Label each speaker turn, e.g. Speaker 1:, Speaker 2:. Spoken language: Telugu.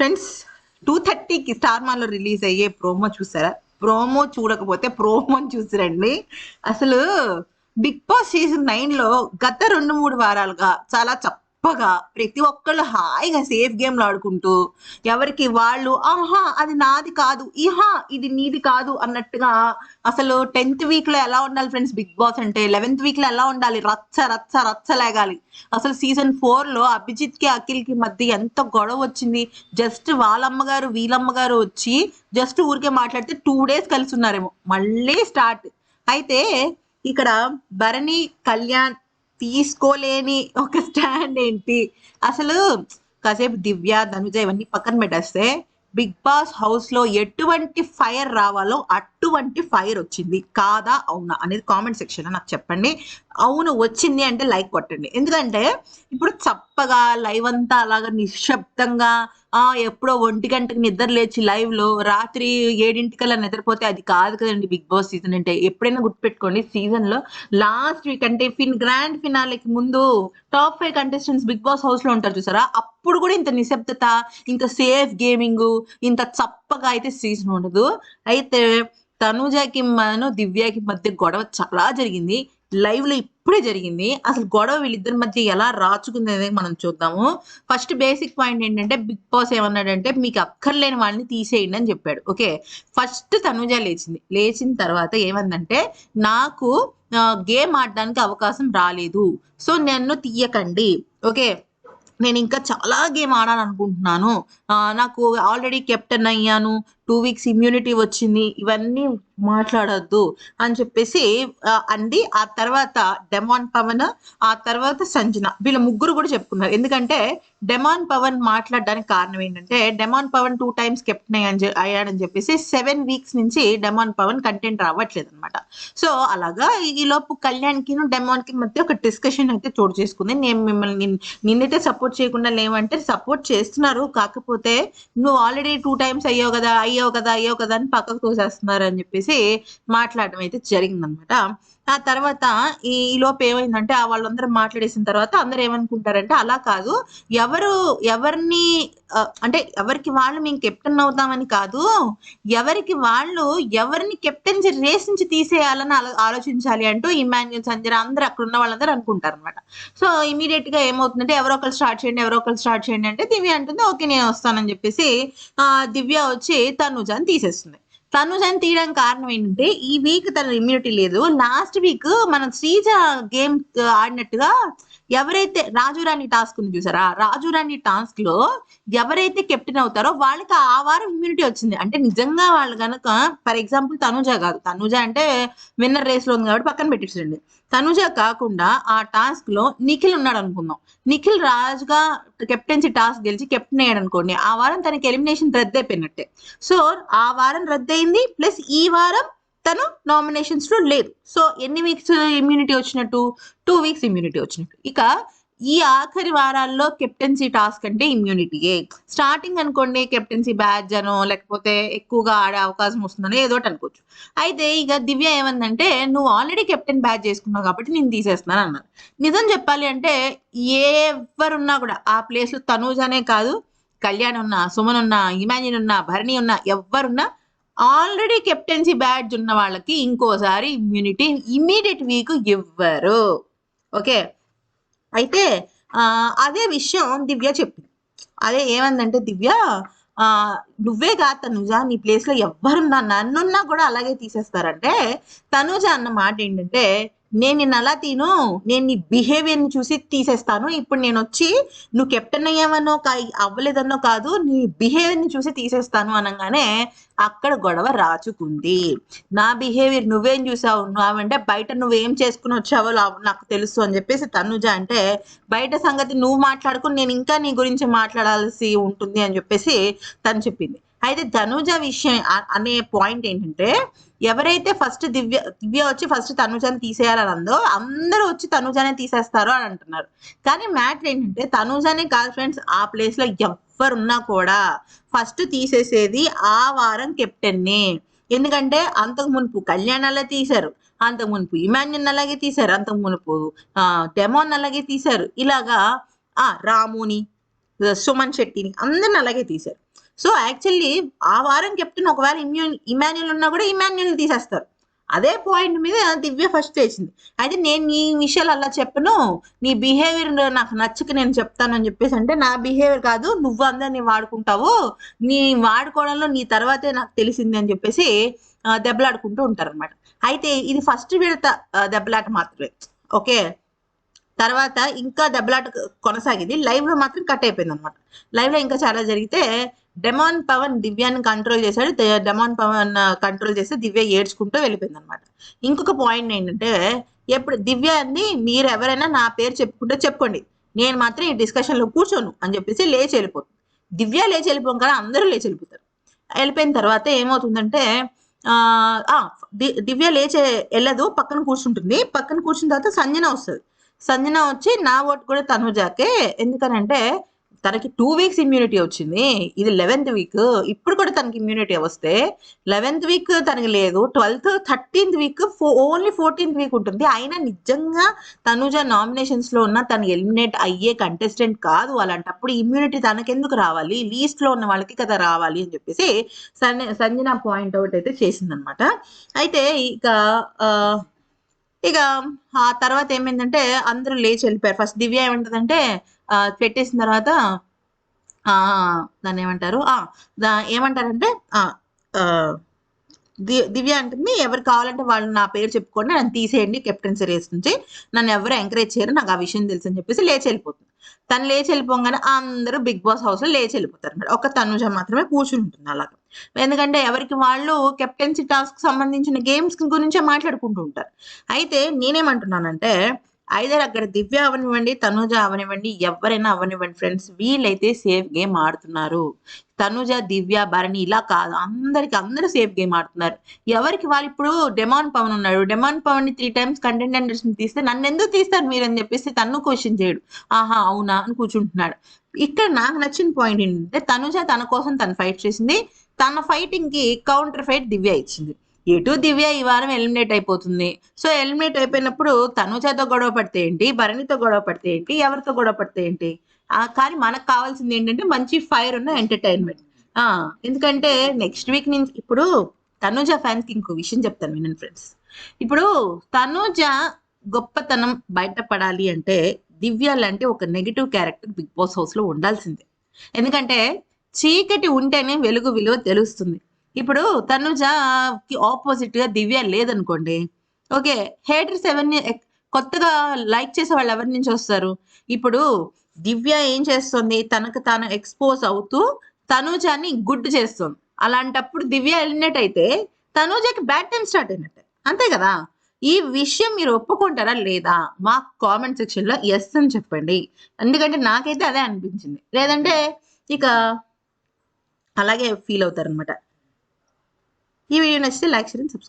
Speaker 1: ఫ్రెండ్స్ టూ థర్టీకి స్టార్ మాలో రిలీజ్ అయ్యే ప్రోమో చూసారా? ప్రోమో చూడకపోతే ప్రోమోని చూసిరండి. అసలు బిగ్ బాస్ సీజన్ నైన్లో గత రెండు మూడు వారాలుగా చాలా గొప్పగా ప్రతి ఒక్కళ్ళు హాయిగా సేఫ్ గేమ్లు ఆడుకుంటూ ఎవరికి వాళ్ళు ఆహా అది నాది కాదు ఇహా ఇది నీది కాదు అన్నట్టుగా అసలు టెన్త్ వీక్లో ఎలా ఉండాలి ఫ్రెండ్స్ బిగ్ బాస్ అంటే లెవెన్త్ వీక్లో ఎలా ఉండాలి? రచ్చ రచ్చ రచ్చ లేగాలి. అసలు సీజన్ ఫోర్లో అభిజిత్కి అఖిల్కి మధ్య ఎంత గొడవ వచ్చింది? జస్ట్ వాళ్ళమ్మగారు వీళ్ళమ్మగారు వచ్చి జస్ట్ ఊరికే మాట్లాడితే టూ డేస్ కలిసి ఉన్నారేమో. మళ్ళీ స్టార్ట్. అయితే ఇక్కడ భరణి కళ్యాణ్ తీసుకోలేని ఒక స్టాండ్ ఏంటి? అసలు కాసేపు దివ్య ధనుజ ఇవన్నీ పక్కన పెట్టేస్తే బిగ్ బాస్ హౌస్లో ఎటువంటి ఫైర్ రావాలో అటువంటి ఫైర్ వచ్చింది. కాదా అవునా అనేది కామెంట్ సెక్షన్లో నాకు చెప్పండి. అవును వచ్చింది అంటే లైక్ కొట్టండి. ఎందుకంటే ఇప్పుడు చప్పగా లైవ్ అంతా అలాగా నిశ్శబ్దంగా ఆ ఎప్పుడో ఒంటి గంటకి నిద్ర లేచి లైవ్లో రాత్రి ఏడింటికల్లా నిద్రపోతే అది కాదు కదండి బిగ్ బాస్ సీజన్ అంటే. ఎప్పుడైనా గుర్తుపెట్టుకోండి సీజన్లో లాస్ట్ వీక్ అంటే ఫిన్ గ్రాండ్ ఫినాలేకి ముందు top five contestants Big Boss హౌస్లో ఉంటారు చూసారా? అప్పుడు కూడా ఇంత నిశ్శబ్దత ఇంత సేఫ్ గేమింగ్ ఇంత చప్పగా అయితే సీజన్ ఉండదు. అయితే తనుజాకి మను దివ్యాకి మధ్య గొడవ చాలా జరిగింది. లైవ్లో ఇప్పుడే జరిగింది. అసలు గొడవ వీళ్ళిద్దరి మధ్య ఎలా రాచుకుంది అనేది మనం చూద్దాము. ఫస్ట్ బేసిక్ పాయింట్ ఏంటంటే బిగ్ బాస్ ఏమన్నాడంటే మీకు అక్కర్లేని వాళ్ళని తీసేయండి అని చెప్పాడు. ఓకే? ఫస్ట్ తనుజ లేచింది. లేచిన తర్వాత ఏమందంటే నాకు గేమ్ ఆడడానికి అవకాశం రాలేదు. సో నన్ను తీయకండి. ఓకే? నేను ఇంకా చాలా గేమ్ ఆడాలి అనుకుంటున్నాను నాకు ఆల్రెడీ కెప్టెన్ అయ్యాను. టూ వీక్స్ ఇమ్యూనిటీ వచ్చింది ఇవన్నీ మాట్లాడొద్దు అని చెప్పేసి అండి అంది. ఆ తర్వాత డెమాన్ పవన్ ఆ తర్వాత సంజన వీళ్ళ ముగ్గురు కూడా చెప్పుకున్నారు. ఎందుకంటే డెమాన్ పవన్ మాట్లాడడానికి కారణం ఏంటంటే demon Pavan two times captain అయ్యాని అయ్యాడని చెప్పేసి సెవెన్ వీక్స్ నుంచి డెమాన్ పవన్ కంటెంట్ రావట్లేదు అనమాట సో అలాగా ఈ- లోపు కళ్యాణ్కి డెమాన్కి మధ్య ఒక డిస్కషన్ అయితే చోటు చేసుకుంది. నేను మిమ్మల్ని నిన్నైతే సపోర్ట్ చేయకుండా లేవంటే సపోర్ట్ చేస్తున్నారు. కాకపోతే నువ్వు ఆల్రెడీ టూ టైమ్స్ అయ్యావు కదా అయ్యో కదా అయ్యో కదా అని పక్కకు తోసేస్తున్నారు అని చెప్పేసి మాట్లాడడం అయితే జరిగిందనమాట. ఆ తర్వాత ఈ ఈ లోపు ఏమైందంటే ఆ వాళ్ళందరూ మాట్లాడేసిన తర్వాత అందరూ ఏమనుకుంటారంటే అలా కాదు. ఎవరు ఎవరిని అంటే ఎవరికి వాళ్ళు మేము కెప్టెన్ అవుతామని కాదు. ఎవరికి వాళ్ళు ఎవరిని కెప్టెన్ రేస్ నుంచి తీసేయాలని ఆలోచించాలి అంటూ ఇమాన్యుల్ సంజయ్ అందరూ అక్కడ ఉన్న వాళ్ళందరూ అనుకుంటారు అనమాట సో ఇమీడియట్గా ఏమవుతుందంటే ఎవరో ఒకరు స్టార్ట్ చేయండి ఎవరో ఒకరు స్టార్ట్ చేయండి అంటే దివ్య అంటుంది ఓకే నేను వస్తానని చెప్పేసి దివ్య వచ్చి తనుజాని తీసేస్తుంది. తనుజాని తీయడానికి కారణం ఏంటంటే ఈ వీక్ తన ఇమ్యూనిటీ లేదు. లాస్ట్ వీక్ మనం శ్రీజ గేమ్ ఆడినట్టుగా ఎవరైతే రాజురాణి టాస్క్ ఉంది చూసారా? రాజురాణి టాస్క్లో ఎవరైతే కెప్టెన్ అవుతారో వాళ్ళకి ఆ వారం ఇమ్యూనిటీ వచ్చింది. అంటే నిజంగా వాళ్ళు కనుక ఫర్ ఎగ్జాంపుల్ తనుజ కాదు. తనుజ అంటే విన్నర్ రేస్లో ఉంది కాబట్టి పక్కన పెట్టించండి తనుజ కాకుండా ఆ టాస్క్లో నిఖిల్ ఉన్నాడు అనుకుందాం. నిఖిల్ రాజుగా కెప్టెన్సీ టాస్క్ గెలిచి కెప్టెన్ అయ్యాడు అనుకోండి ఆ వారం తనకి ఎలిమినేషన్ రద్దయిపోయినట్టే. సో ఆ వారం రద్దయింది ప్లస్ ఈ వారం తను నామినేషన్స్లో లేదు. సో ఎన్ని వీక్స్ ఇమ్యూనిటీ వచ్చినట్టు? టూ వీక్స్ ఇమ్యూనిటీ వచ్చినట్టు. ఇక ఈ ఆఖరి వారాల్లో కెప్టెన్సీ టాస్క్ అంటే ఇమ్యూనిటీయే స్టార్టింగ్ అనుకోండి కెప్టెన్సీ బ్యాచ్ అనో లేకపోతే ఎక్కువగా ఆడే అవకాశం వస్తుందనో ఏదో అనుకోవచ్చు. అయితే ఇక దివ్య ఏమందంటే నువ్వు ఆల్రెడీ కెప్టెన్ బ్యాచ్ చేసుకున్నావు కాబట్టి నేను తీసేస్తున్నాను అన్నారు నిజం చెప్పాలి అంటే ఎవరున్నా కూడా ఆ ప్లేస్లో తనూజనే కాదు కళ్యాణ్ ఉన్నా సుమన్ ఉన్నా ఇమాజిన్ ఉన్నా భరణి ఉన్నా ఎవరున్నా ఆల్రెడీ కెప్టెన్సీ బ్యాడ్జ్ ఉన్న వాళ్ళకి ఇంకోసారి ఇమ్యూనిటీ ఇమ్మీడియట్ వీక్ ఇవ్వరు. ఓకే? అయితే అదే విషయం దివ్య చెప్పింది. అదే ఏమందంటే దివ్య నువ్వే కాదు తనుజ నీ ప్లేస్లో ఎవ్వరున్నా నన్నున్నా కూడా అలాగే తీసేస్తారంటే తనుజ అన్న మాట ఏంటంటే నేను నిన్ను అలా తీను నేను నీ బిహేవియర్ని చూసి తీసేస్తాను. ఇప్పుడు నేను వచ్చి నువ్వు కెప్టెన్ అయ్యావనో అవ్వలేదన్నో కాదు నీ బిహేవియర్ని చూసి తీసేస్తాను అనగానే అక్కడ గొడవ రాచుకుంది. నా బిహేవియర్ నువ్వేం చూసావు? నువ్వంటే బయట నువ్వేం చేసుకుని వచ్చావో నాకు తెలుసు అని చెప్పేసి తనుజ అంటే బయట సంగతి నువ్వు మాట్లాడుకుని నేను ఇంకా నీ గురించి మాట్లాడాల్సి ఉంటుంది అని చెప్పేసి తను చెప్పింది. అయితే ధనుజ విషయం అనే పాయింట్ ఏంటంటే ఎవరైతే ఫస్ట్ దివ్య దివ్య వచ్చి ఫస్ట్ తనుజాని తీసేయాలని అందో అందరూ వచ్చి తనుజానే తీసేస్తారు అని అంటున్నారు. కానీ మ్యాటర్ ఏంటంటే తనుజానే కాదు ఫ్రెండ్స్ ఆ ప్లేస్లో ఎవ్వరున్నా కూడా ఫస్ట్ తీసేసేది ఆ వారం కెప్టెన్ని. ఎందుకంటే అంతకు మునుపు కళ్యాణ్ అలా తీశారు అంతకు మునుపు ఇమాన్యున్ అలాగే తీశారు అంతకు మునుపు టెమోన్ డెమోన్ అలాగే తీశారు. ఇలాగా ఆ రాముని సుమన్ శెట్టిని అందరిని అలాగే తీశారు. సో యాక్చువల్లీ ఆ వారం కెప్టెన్ ఒకవేళ ఇమ్యూన్ ఇమాన్యుల్ ఉన్నా కూడా ఇమాన్యుల్ని తీసేస్తారు. అదే పాయింట్ మీద దివ్య ఫస్ట్ వేసింది. అయితే నేను నీ విషయాలు అలా చెప్పను. నీ బిహేవియర్ నాకు నచ్చక నేను చెప్తాను అని చెప్పేసి అంటే నా బిహేవియర్ కాదు నువ్వు అందరినీ వాడుకుంటావు. నీ వాడుకోవడంలో నీ తర్వాతే నాకు తెలిసింది అని చెప్పేసి దెబ్బలాడుకుంటూ ఉంటారు అనమాట అయితే ఇది ఫస్ట్ విడత దెబ్బలాట మాత్రమే. ఓకే? తర్వాత ఇంకా దెబ్బలాట కొనసాగింది. లైవ్లో మాత్రం కట్ అయిపోయింది అనమాట లైవ్లో ఇంకా చాలా జరిగితే డెమాన్ పవన్ దివ్యాన్ని కంట్రోల్ చేశాడు. డెమాన్ పవన్ కంట్రోల్ చేస్తే దివ్య ఏడ్చుకుంటూ వెళ్ళిపోయింది అనమాట ఇంకొక పాయింట్ ఏంటంటే ఎప్పుడు దివ్య అంది మీరు ఎవరైనా నా పేరు చెప్పుకుంటే చెప్పుకోండి. నేను మాత్రం ఈ డిస్కషన్లో కూర్చోను అని చెప్పేసి లేచి వెళ్ళిపోతుంది. దివ్య లేచి వెళ్ళిపోం కదా అందరూ లేచి వెళ్ళిపోతారు. వెళ్ళిపోయిన తర్వాత ఏమవుతుందంటే ఆ దివ్య లేచి వెళ్ళదు పక్కన కూర్చుంటుంది. పక్కన కూర్చున్న తర్వాత సంజన వస్తుంది. సంజన వచ్చి నా ఓటు కూడా తనుజాకే ఎందుకనంటే తనకి టూ వీక్స్ ఇమ్యూనిటీ వచ్చింది. ఇది లెవెన్త్ వీక్ ఇప్పుడు కూడా తనకి ఇమ్యూనిటీ వస్తే లెవెన్త్ వీక్ తనకి లేదు. Twelfth thirteenth week only fourteenth week ఉంటుంది. అయినా నిజంగా తనుజ నామినేషన్స్లో ఉన్న తను ఎలిమినేట్ అయ్యే కంటెస్టెంట్ కాదు అలాంటప్పుడు ఇమ్యూనిటీ తనకెందుకు రావాలి? లీస్ట్లో ఉన్న వాళ్ళకి కదా రావాలి అని చెప్పేసి సన్ సంజన పాయింట్ అవుట్ అయితే చేసిందనమాట అయితే ఇక ఇక ఆ తర్వాత ఏమైందంటే అందరూ లేచి వెళ్ళిపోయారు. ఫస్ట్ దివ్య ఏమంటుందంటే పెట్టేసిన తర్వాత దాన్ని ఏమంటారు? దా ఏమంటారంటే ది- దివ్య అంటుంది ఎవరు కావాలంటే వాళ్ళు నా పేరు చెప్పుకోండి నన్ను తీసేయండి కెప్టెన్సీ రేస్ నుంచి. నన్ను ఎవరు ఎంకరేజ్ చేయరు నాకు ఆ విషయం తెలుసు అని చెప్పేసి లేచి వెళ్ళిపోతుంది. తను లేచి వెళ్ళిపోగానే అందరూ బిగ్ బాస్ హౌస్లో లేచి వెళ్ళిపోతారు అనమాట ఒక తనుజ మాత్రమే కూర్చుని ఉంటుంది అలాగా. ఎందుకంటే ఎవరికి వాళ్ళు కెప్టెన్సీ టాస్క్ సంబంధించిన గేమ్స్ గురించే మాట్లాడుకుంటూ ఉంటారు. అయితే నేనేమంటున్నానంటే ఐదర్ అక్కడ దివ్య అవనివ్వండి తనూజ అవనివ్వండి ఎవరైనా అవనివ్వండి ఫ్రెండ్స్ వీళ్ళైతే సేఫ్ గేమ్ ఆడుతున్నారు. తనుజ దివ్య భరణి ఇలా కాదు అందరికి అందరూ సేఫ్ గేమ్ ఆడుతున్నారు. ఎవరికి వాళ్ళు ఇప్పుడు డెమాన్ పవన్ ఉన్నాడు. డెమాన్ పవన్ని త్రీ టైమ్స్ కంటెండర్స్ని తీస్తే నన్ను ఎందుకు తీస్తారు మీరు అని చెప్పేసి తను క్వశ్చన్ చేయడు. ఆహా అవునా అని కూర్చుంటున్నాడు. ఇక్కడ నాకు నచ్చిన పాయింట్ ఏంటంటే తనుజ తన కోసం తను ఫైట్ చేసింది. తన ఫైటింగ్కి కౌంటర్ ఫైట్ దివ్య ఇచ్చింది. ఎటు దివ్య ఈ వారం ఎలిమినేట్ అయిపోతుంది. సో ఎలిమినేట్ అయిపోయినప్పుడు తనుజతో గొడవ పడితే ఏంటి? భరణితో గొడవ పడితే ఏంటి? ఎవరితో గొడవ పడితే ఏంటి? ఆ, కానీ మనకు కావాల్సింది ఏంటంటే మంచి ఫైర్ ఉన్న ఎంటర్టైన్మెంట్. ఎందుకంటే నెక్స్ట్ వీక్ నుంచి ఇప్పుడు తనుజ ఫ్యాన్స్కి ఇంకో విషయం చెప్తాను వినండి ఫ్రెండ్స్. ఇప్పుడు తనుజ గొప్పతనం బయటపడాలి అంటే దివ్య లాంటి ఒక నెగిటివ్ క్యారెక్టర్ బిగ్ బాస్ హౌస్లో ఉండాల్సిందే. ఎందుకంటే చీకటి ఉంటేనే వెలుగు విలువ తెలుస్తుంది. ఇప్పుడు తనుజకి ఆపోజిట్గా దివ్య లేదనుకోండి ఓకే హేటర్స్ ఎవరిని కొత్తగా లైక్ చేసే వాళ్ళు ఎవరి నుంచి వస్తారు? ఇప్పుడు దివ్య ఏం చేస్తుంది? తనకు తాను ఎక్స్పోజ్ అవుతూ తనుజాని గుడ్ చేస్తుంది. అలాంటప్పుడు దివ్య వెళ్ళినట్టయితే అయితే తనుజకి బ్యాడ్ టైం స్టార్ట్ అయినట్టే. అంతే కదా? ఈ విషయం మీరు ఒప్పుకుంటారా లేదా? మా కామెంట్ సెక్షన్లో ఎస్ అని చెప్పండి. ఎందుకంటే నాకైతే అదే అనిపించింది. లేదంటే ఇక అలాగే ఫీల్ అవుతారు అనమాట ఈ వీడియో నచ్చితే లైక్ చేయండి సబ్స్క్రైబ్